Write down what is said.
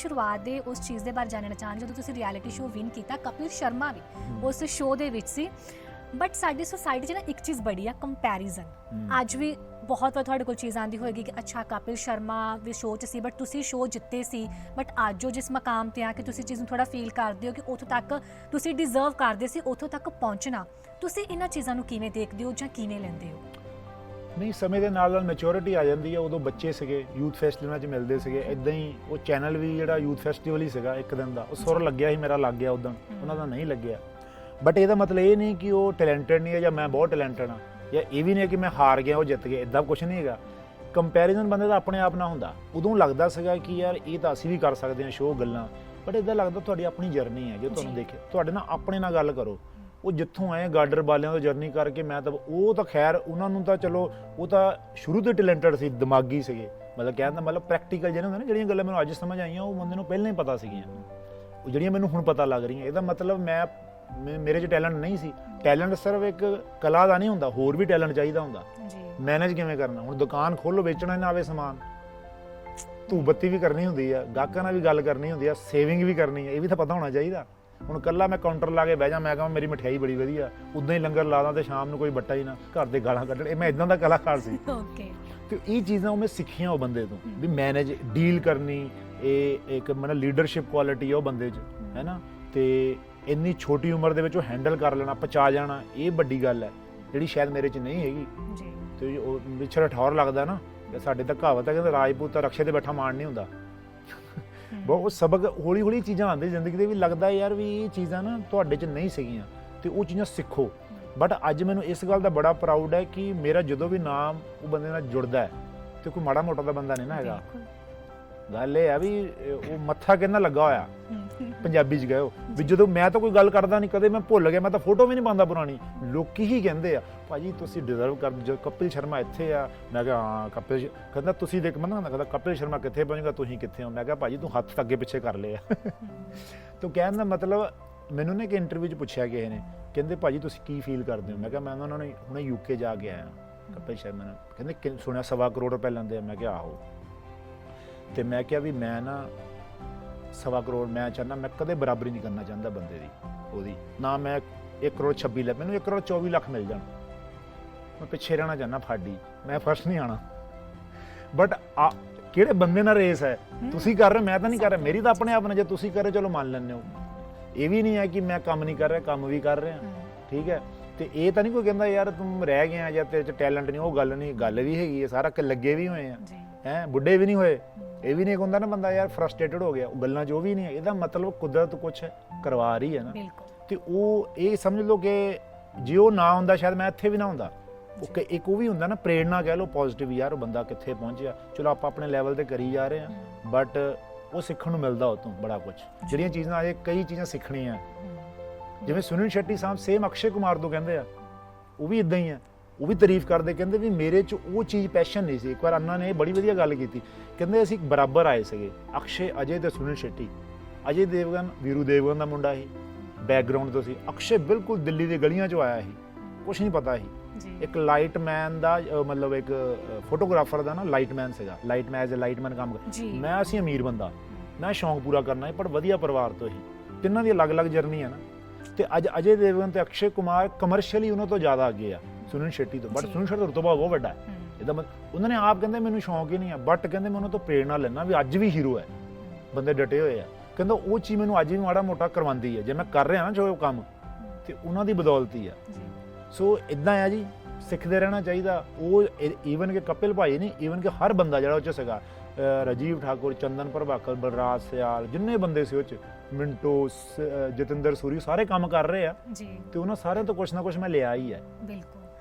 ਸ਼ੁਰੂਆਤ ਦੇ ਉਸ ਚੀਜ਼ ਦੇ ਬਾਰੇ ਜਾਣਨਾ ਚਾਹਾਂਗੇ ਜਦੋਂ ਤੁਸੀਂ ਰਿਐਲਿਟੀ ਸ਼ੋਅ ਵਿਨ ਕੀਤਾ ਕਪਿਲ ਸ਼ਰਮਾ ਵੀ ਉਸ ਸ਼ੋਅ ਦੇ ਵਿੱਚ ਸੀ। ਬਟ ਸਾਡੀ ਸੋਸਾਇਟੀ 'ਚ ਨਾ ਇੱਕ ਚੀਜ਼ ਬੜੀ ਆ ਕੰਪੈਰੀਜ਼ਨ। ਅੱਜ ਵੀ ਬਹੁਤ ਵਾਰ ਤੁਹਾਡੇ ਕੋਲ ਚੀਜ਼ ਆਂਦੀ ਹੋਏਗੀ ਕਿ ਅੱਛਾ ਕਪਿਲ ਸ਼ਰਮਾ ਵੀ ਸ਼ੋਅ 'ਚ ਸੀ ਬਟ ਤੁਸੀਂ ਸ਼ੋਅ ਜਿੱਤੇ ਸੀ। ਬਟ ਅੱਜ ਉਹ ਜਿਸ ਮਕਾਮ ਤੇ ਆ ਕਿ ਤੁਸੀਂ ਚੀਜ਼ ਨੂੰ ਥੋੜਾ ਫੀਲ ਕਰਦੇ ਹੋ ਕਿ ਉੱਥੋਂ ਤੱਕ ਤੁਸੀਂ ਡਿਜ਼ਰਵ ਕਰਦੇ ਸੀ ਉੱਥੋਂ ਤੱਕ ਪਹੁੰਚਣਾ। ਤੁਸੀਂ ਇਹਨਾਂ ਚੀਜ਼ਾਂ ਨੂੰ ਕਿਵੇਂ ਦੇਖਦੇ ਹੋ ਜਾਂ ਕਿਵੇਂ ਲੈਂਦੇ ਹੋ? ਨਹੀਂ ਸਮੇਂ ਦੇ ਨਾਲ ਨਾਲ ਮੈਚੁਰਿਟੀ ਆ ਜਾਂਦੀ ਹੈ ਉਦੋਂ ਬੱਚੇ ਸੀਗੇ ਯੂਥ ਫੈਸਟੀਵਲਾਂ 'ਚ ਮਿਲਦੇ ਸੀਗੇ। ਇਦਾਂ ਹੀ ਉਹ ਚੈਨਲ ਵੀ ਜਿਹੜਾ ਯੂਥ ਫੈਸਟੀਵਲ ਹੀ ਸੀਗਾ ਇੱਕ ਦਿਨ ਦਾ ਉਹ ਸੁਰ ਲੱਗਿਆ ਸੀ ਮੇਰਾ ਲੱਗ ਗਿਆ ਉਦੋਂ। ਉਹਨਾਂ ਦਾ ਨਹੀਂ ਲੱਗਿਆ। ਬਟ ਇਹਦਾ ਮਤਲਬ ਇਹ ਨਹੀਂ ਕਿ ਉਹ ਟੈਲੈਂਟਡ ਨਹੀਂ ਹੈ ਜਾਂ ਮੈਂ ਬਹੁਤ ਟੈਲੈਂਟਡ ਹਾਂ ਜਾਂ ਇਹ ਵੀ ਨਹੀਂ ਹੈ ਕਿ ਮੈਂ ਹਾਰ ਗਿਆ ਉਹ ਜਿੱਤ ਗਿਆ ਇਦਾਂ ਕੁਝ ਨਹੀਂ ਹੈਗਾ। ਕੰਪੈਰੀਜ਼ਨ ਬੰਦੇ ਦਾ ਆਪਣੇ ਆਪ ਨਾਲ ਹੁੰਦਾ। ਉਦੋਂ ਲੱਗਦਾ ਸੀਗਾ ਕਿ ਯਾਰ ਇਹ ਤਾਂ ਅਸੀਂ ਵੀ ਕਰ ਸਕਦੇ ਹਾਂ ਸ਼ੋਅ ਗੱਲਾਂ। ਬਟ ਇਦਾਂ ਲੱਗਦਾ ਤੁਹਾਡੀ ਆਪਣੀ ਜਰਨੀ ਹੈ ਜੇ ਤੁਹਾਨੂੰ। ਦੇਖੇ ਤੁਹਾਡੇ ਨਾਲ ਆਪਣੇ ਨਾਲ ਗੱਲ ਕਰੋ। ਉਹ ਜਿੱਥੋਂ ਆਏ ਗਾਰਡਰ ਵਾਲਿਆਂ ਤੋਂ ਜਰਨੀ ਕਰਕੇ ਮੈਂ ਤਾਂ ਉਹ ਤਾਂ ਖੈਰ ਉਹਨਾਂ ਨੂੰ ਤਾਂ ਚਲੋ ਉਹ ਤਾਂ ਸ਼ੁਰੂ ਤੋਂ ਟੈਲੈਂਟਡ ਸੀ ਦਿਮਾਗੀ ਸੀਗੇ। ਮਤਲਬ ਕਹਿਣ ਦਾ ਮਤਲਬ ਪ੍ਰੈਕਟੀਕਲ ਜਿਹੜੇ ਹੁੰਦੇ ਨੇ ਜਿਹੜੀਆਂ ਗੱਲਾਂ ਮੈਨੂੰ ਅੱਜ ਸਮਝ ਆਈਆਂ ਉਹ ਬੰਦੇ ਨੂੰ ਪਹਿਲਾਂ ਹੀ ਪਤਾ ਸੀਗੀਆਂ। ਉਹ ਜਿਹੜੀਆਂ ਮੈਨੂੰ ਹੁਣ ਪਤਾ ਲੱਗ ਰਹੀਆਂ ਇਹਦਾ ਮਤਲਬ ਮੈਂ ਮੇਰੇ 'ਚ ਟੈਲੈਂਟ ਨਹੀਂ ਸੀ। ਟੈਲੈਂਟ ਸਿਰਫ ਇੱਕ ਕਲਾ ਦਾ ਨਹੀਂ ਹੁੰਦਾ ਹੋਰ ਵੀ ਟੈਲੈਂਟ ਚਾਹੀਦਾ ਹੁੰਦਾ। ਜੀ। ਮੈਨੇਜ ਕਿਵੇਂ ਕਰਨਾ? ਹੁਣ ਦੁਕਾਨ ਖੋਲੋ ਵੇਚਣਾ ਨਾ ਆਵੇ ਸਮਾਨ। ਧੂਪ ਬੱਤੀ ਵੀ ਕਰਨੀ ਹੁੰਦੀ ਆ ਗਾਹਕਾਂ ਨਾਲ ਵੀ ਗੱਲ ਕਰਨੀ ਹੁੰਦੀ ਆ ਸੇਵਿੰਗ ਵੀ ਕਰਨੀ ਆ ਇਹ ਵੀ ਤਾਂ ਪਤਾ ਹੋਣਾ ਚਾਹੀਦਾ। ਹੁਣ ਕੱਲਾ ਮੈਂ ਕਾਊਂਟਰ ਲਾ ਕੇ ਬਹਿ ਜਾ ਮੈਂ ਕਹਾਂ ਮੇਰੀ ਮਠਿਆਈ ਬੜੀ ਵਧੀਆ। ਉਦਾਂ ਹੀ ਲੰਗਰ ਲਾ ਦਾਂ ਤੇ ਸ਼ਾਮ ਨੂੰ ਕੋਈ ਬੱਟਾ ਹੀ ਨਾ ਘਰ ਦੇ ਗਾਲਾਂ ਕੱਢਣ। ਇਹ ਮੈਂ ਇਦਾਂ ਦਾ ਕਲਾਕਾਰ ਸੀ। ਓਕੇ ਤੇ ਇਹ ਚੀਜ਼ਾਂ ਉਹ ਮੈਂ ਸਿੱਖੀਆਂ ਉਹ ਬੰਦੇ ਤੋਂ ਵੀ ਮੈਨੇਜ ਡੀਲ ਕਰਨੀ ਇਹ ਇੱਕ ਮਨ ਲੀਡਰਸ਼ਿਪ ਕੁਆਲਿਟੀ ਉਹ ਬੰਦੇ 'ਚ ਹੈ ਨਾ? ਤੇ ਇੰਨੀ ਛੋਟੀ ਉਮਰ ਦੇ ਵਿੱਚ ਉਹ ਹੈਂਡਲ ਕਰ ਲੈਣਾ ਪਚਾ ਜਾਣਾ ਇਹ ਵੱਡੀ ਗੱਲ ਹੈ ਜਿਹੜੀ ਸ਼ਾਇਦ ਮੇਰੇ 'ਚ ਨਹੀਂ ਹੈਗੀ। ਜੀ। ਤੇ ਉਹ ਵਿਛੜ ਠੌਰ ਲੱਗਦਾ ਨਾ ਸਾਡੇ ਤਾਂ ਕਹਾਵਤ ਹੈ ਕਿ ਰਾਜਪੂਤ ਤਾਂ ਰਕਸ਼ੇ ਤੇ ਬੈਠਾ ਮਾਣ ਨਹੀਂ ਹੁੰਦਾ। ਬਹੁਤ ਸਬਕ ਹੌਲੀ ਹੌਲੀ ਚੀਜ਼ਾਂ ਆਉਂਦੇ ਜ਼ਿੰਦਗੀ ਦੇ ਵੀ ਲੱਗਦਾ ਯਾਰ ਵੀ ਇਹ ਚੀਜ਼ਾਂ ਨਾ ਤੁਹਾਡੇ 'ਚ ਨਹੀਂ ਸੀਗੀਆਂ ਤੇ ਉਹ ਚੀਜ਼ਾਂ ਸਿੱਖੋ। ਬਟ ਅੱਜ ਮੈਨੂੰ ਇਸ ਗੱਲ ਦਾ ਬੜਾ ਪ੍ਰਾਊਡ ਹੈ ਕਿ ਮੇਰਾ ਜਦੋਂ ਵੀ ਨਾਮ ਉਹ ਬੰਦੇ ਨਾਲ ਜੁੜਦਾ ਹੈ ਤੇ ਕੋਈ ਮਾੜਾ ਮੋਟਾ ਦਾ ਬੰਦਾ ਨਹੀਂ ਨਾ ਹੈਗਾ। ਗੱਲ ਇਹ ਆ ਵੀ ਉਹ ਮੱਥਾ ਕਿੰਨਾ ਲੱਗਾ ਹੋਇਆ। ਪੰਜਾਬੀ ਚ ਗਏ ਹੋ। ਵੀ ਜਦੋਂ ਮੈਂ ਤਾਂ ਕੋਈ ਗੱਲ ਕਰਦਾ ਨਹੀਂ, ਕਦੇ ਮੈਂ ਭੁੱਲ ਗਿਆ, ਮੈਂ ਤਾਂ ਫੋਟੋ ਵੀ ਨਹੀਂ ਪਾਉਂਦਾ ਪੁਰਾਣੀ। ਲੋਕੀ ਹੀ ਕਹਿੰਦੇ ਆ, ਭਾਜੀ, ਤੁਸੀਂ ਡਿਜ਼ਰਵ ਕਰ, ਜੋ ਕਪਿਲ ਸ਼ਰਮਾ ਇੱਥੇ ਆ। ਮੈਂ ਕਿਹਾ, ਹਾਂ, ਕਪਿਲ ਸ਼- ਕਹਿੰਦਾ, ਤੁਸੀਂ ਦੇਖ ਮੰਨਾ ਕਹਿੰਦਾ, ਕਪਿਲ ਸ਼ਰਮਾ ਕਿੱਥੇ ਪਹੁੰਚੇਗਾ, ਤੁਸੀਂ ਕਿੱਥੇ ਹੋ? ਮੈਂ ਕਿਹਾ, ਭਾਜੀ, ਤੂੰ ਹੱਥ ਅੱਗੇ ਪਿੱਛੇ ਕਰ ਲਿਆ। ਤੂੰ ਕਹਿਣ ਦਾ ਮਤਲਬ, ਮੈਨੂੰ ਨੇ ਕਿ ਇੰਟਰਵਿਊ 'ਚ ਪੁੱਛਿਆ ਕਿਸੇ ਨੇ, ਕਹਿੰਦੇ, ਭਾਜੀ, ਤੁਸੀਂ ਕੀ ਫੀਲ ਕਰਦੇ ਹੋ? ਮੈਂ ਕਿਹਾ, ਮੈਂ ਉਹਨਾਂ ਨੂੰ ਹੁਣੇ ਯੂਕੇ ਜਾ ਕੇ ਆਇਆ, ਕਪਿਲ ਸ਼ਰਮਾ ਨੇ ਕਹਿੰਦੇ, ਕਿ ਸੁਣਿਆ, ਸਵਾ ਕਰੋੜ ਰੁਪਏ ਲੈਂਦੇ ਆ। ਮੈਂ ਕਿਹਾ, ਆਹੋ। ਤੇ ਮੈਂ ਕਿਹਾ ਵੀ ਮੈਂ ਨਾ ਸਵਾ ਕਰੋੜ ਮੈਂ ਚਾਹੁੰਦਾ ਮੈਂ ਕਦੇ ਬਰਾਬਰੀ ਨਹੀਂ ਕਰਨਾ ਚਾਹੁੰਦਾ ਬੰਦੇ ਦੀ ਉਹਦੀ। ਨਾ ਮੈਂ 1 ਕਰੋੜ 26 ਲੱਖ ਮੈਨੂੰ 1 ਕਰੋੜ 24 ਲੱਖ ਮਿਲ ਜਾਣ। ਮੈਂ ਪਿੱਛੇ ਰਹਿਣਾ ਚਾਹੁੰਦਾ ਫਾਡੀ ਮੈਂ ਫਸਟ ਨਹੀਂ ਆਣਾ ਬਟ ਕਿਹੜੇ ਬੰਦੇ ਨਾਲ ਰੇਸ ਹੈ? ਤੁਸੀਂ ਕਰ ਰਹੇ ਮੈਂ ਤਾਂ ਨਹੀਂ ਕਰ ਰਿਹਾ। ਮੇਰੀ ਤਾਂ ਆਪਣੇ ਆਪ ਨਾਲ ਜੇ ਤੁਸੀਂ ਕਰ ਰਹੇ ਚਲੋ ਮੰਨ ਲੈਂਦੇ ਹੋ। ਇਹ ਵੀ ਨਹੀਂ ਹੈ ਕਿ ਮੈਂ ਕੰਮ ਨਹੀਂ ਕਰ ਰਿਹਾ ਕੰਮ ਵੀ ਕਰ ਰਿਹਾ। ਠੀਕ ਹੈ? ਤੇ ਇਹ ਤਾਂ ਨਹੀਂ ਕੋਈ ਕਹਿੰਦਾ ਯਾਰ ਤੂੰ ਰਹਿ ਗਿਆ ਜਾਂ ਤੇਰੇ ਚ ਟੈਲੈਂਟ ਨਹੀਂ ਉਹ ਗੱਲ ਨਹੀਂ ਗੱਲ ਵੀ ਹੈਗੀ ਹੈ ਸਾਰਾ ਕਿ ਲੱਗੇ ਵੀ ਹੋਏ ਆ। ਹੈ ਬੁੱਢੇ ਵੀ ਨਹੀਂ ਹੋਏ। ਇਹ ਵੀ ਨਹੀਂ ਹੁੰਦਾ ਨਾ ਬੰਦਾ ਯਾਰ ਫਰਸਟ੍ਰੇਟਡ ਹੋ ਗਿਆ ਉਹ ਗੱਲਾਂ ਜੋ ਵੀ ਨਹੀਂ ਹੈ ਇਹਦਾ ਮਤਲਬ ਕੁਦਰਤ ਕੁਝ ਕਰਵਾ ਰਹੀ ਹੈ ਨਾ। ਬਿਲਕੁਲ। ਤੇ ਉਹ ਇਹ ਸਮਝ ਲਓ ਕਿ ਜੇ ਉਹ ਨਾ ਹੁੰਦਾ ਸ਼ਾਇਦ ਮੈਂ ਇੱਥੇ ਵੀ ਨਾ ਹੁੰਦਾ। ਉਹ ਕਿ ਇੱਕ ਉਹ ਵੀ ਹੁੰਦਾ ਨਾ ਪ੍ਰੇਰਣਾ ਕਹਿ ਲਓ ਪੋਜ਼ਿਟਿਵ ਯਾਰ ਉਹ ਬੰਦਾ ਕਿੱਥੇ ਪਹੁੰਚਿਆ। ਚਲੋ ਆਪਾਂ ਆਪਣੇ ਲੈਵਲ ਤੇ ਕਰੀ ਜਾ ਰਹੇ ਹਾਂ ਬਟ ਉਹ ਸਿੱਖਣ ਨੂੰ ਮਿਲਦਾ ਉਹ ਤੋਂ ਬੜਾ ਕੁਝ ਜਿਹੜੀਆਂ ਚੀਜ਼ਾਂ ਅਜੇ ਕਈ ਚੀਜ਼ਾਂ ਸਿੱਖਣੀਆਂ। ਜਿਵੇਂ ਸੁਨੀਲ ਸ਼ੈੱਟੀ ਸਾਹਿਬ ਸੇਮ ਅਕਸ਼ੇ ਕੁਮਾਰ ਤੋਂ ਕਹਿੰਦੇ ਆ ਉਹ ਵੀ ਇਦਾਂ ਹੀ ਆ। ਉਹ ਵੀ ਤਾਰੀਫ ਕਰਦੇ ਕਹਿੰਦੇ ਵੀ ਮੇਰੇ 'ਚ ਉਹ ਚੀਜ਼ ਪੈਸ਼ਨ ਨਹੀਂ ਸੀ। ਇੱਕ ਵਾਰ ਅੰਨਾ ਨੇ ਬੜੀ ਵਧੀਆ ਗੱਲ ਕੀਤੀ। ਕਹਿੰਦੇ ਅਸੀਂ ਬਰਾਬਰ ਆਏ ਸੀਗੇ। ਅਕਸ਼ੇ ਅਜੇ ਤੇ ਸੁਨੀਲ ਸ਼ੈੱਟੀ। ਅਜੇ ਦੇਵਗਨ ਵੀਰੂ ਦੇਵਗਨ ਦਾ ਮੁੰਡਾ ਸੀ। ਬੈਕਗ੍ਰਾਉਂਡ ਤੋਂ ਸੀ। ਅਕਸ਼ੇ ਬਿਲਕੁਲ ਦਿੱਲੀ ਦੇ ਗਲੀਆਂ 'ਚੋਂ ਆਇਆ ਸੀ। ਕੁਝ ਨਹੀਂ ਪਤਾ ਸੀ। ਇੱਕ ਲਾਈਟਮੈਨ ਦਾ ਮਤਲਬ ਇੱਕ ਫੋਟੋਗ੍ਰਾਫਰ ਦਾ ਨਾ ਲਾਈਟਮੈਨ ਸੀਗਾ। ਲਾਈਟਮੈਨ ਐਜ਼ ਅ ਲਾਈਟਮੈਨ ਕੰਮ ਕਰ- ਮੈਂ ਅਸੀਂ ਅਮੀਰ ਬੰਦਾ। ਮੈਂ ਸ਼ੌਂਕ ਪੂਰਾ ਕਰਨਾ ਹੈ ਪਰ ਵਧੀਆ ਪਰਿਵਾਰ ਤੋਂ ਹੀ ਤਿੰਨਾਂ ਦੀ ਅਲੱਗ-ਅਲੱਗ ਜਰਨੀ ਹੈ ਨਾ। ਤੇ ਅੱਜ ਅਜੇ ਦੇਵਗਨ ਤੇ ਅਕਸ਼ੇ ਕੁਮਾਰ ਕਮਰਸ਼ੀਅਲੀ ਉਹਨਾਂ ਤੋਂ ਜ਼ਿਆਦਾ ਅੱਗੇ ਆ। ਸੁਨੀਲ ਸ਼ੈੱਟੀ ਤੋਂ ਬਟ। ਸੁਨੀਲ ਸ਼ੈੱਟੀ ਦਾ ਰੁਤਬਾ ਬਹੁਤ ਵੱਡਾ ਹੈ। ਇਹਦਾ ਮਤ- ਉਹਨਾਂ ਨੇ ਆਪ ਕਹਿੰਦੇ ਮੈਨੂੰ ਸ਼ੌਂਕ ਹੀ ਨਹੀਂ ਆ ਬਟ ਕਹਿੰਦੇ ਮੈਂ ਉਹਨਾਂ ਤੋਂ ਪ੍ਰੇਰਣਾ ਲੈਣਾ ਵੀ ਅੱਜ ਵੀ ਹੀਰੋ ਹੈ। ਬੰਦੇ ਡਟੇ ਹੋਏ ਆ। ਕਹਿੰਦਾ ਉਹ ਚੀਜ਼ ਮੈਨੂੰ ਅੱਜ ਵੀ ਮਾੜਾ ਮੋਟਾ ਕਰਵਾਉਂਦੀ ਹੈ। ਜੇ ਮੈਂ ਕਰ ਰਿਹਾ ਨਾ ਜੋ ਕੰਮ ਤੇ ਉਹਨਾਂ ਦੀ ਬਦੌਲਤ ਹੀ ਆ ਸੋ ਇਦਾਂ ਆ ਜੀ ਸਿੱਖਦੇ ਰਹਿਣਾ ਚਾਹੀਦਾ। ਉਹ ਈਵਨ ਕਿ ਕਪਿਲ ਭਾਈ ਨਹੀਂ ਈਵਨ ਕਿ ਹਰ ਬੰਦਾ ਜਿਹੜਾ ਉਹ ਚ ਸੀਗਾ ਰਾਜੀਵ ਠਾਕੁਰ ਚੰਦਨ ਪ੍ਰਭਾਕਰ ਬਲਰਾਜ ਸਿਆਲ ਜਿੰਨੇ ਬੰਦੇ ਸੀ ਉਹ ਚ ਮਿੰਟੋ ਜਤਿੰਦਰ ਸੂਰੀ ਸਾਰੇ ਕੰਮ ਕਰ ਰਹੇ ਆ। ਜੀ। ਤੇ ਉਹਨਾਂ ਸਾਰਿਆਂ ਤੋਂ ਕੁਛ ਨਾ ਕੁਛ ਮੈਂ ਲਿਆ ਹੀ ਹੈ। ਬਿਲਕੁਲ।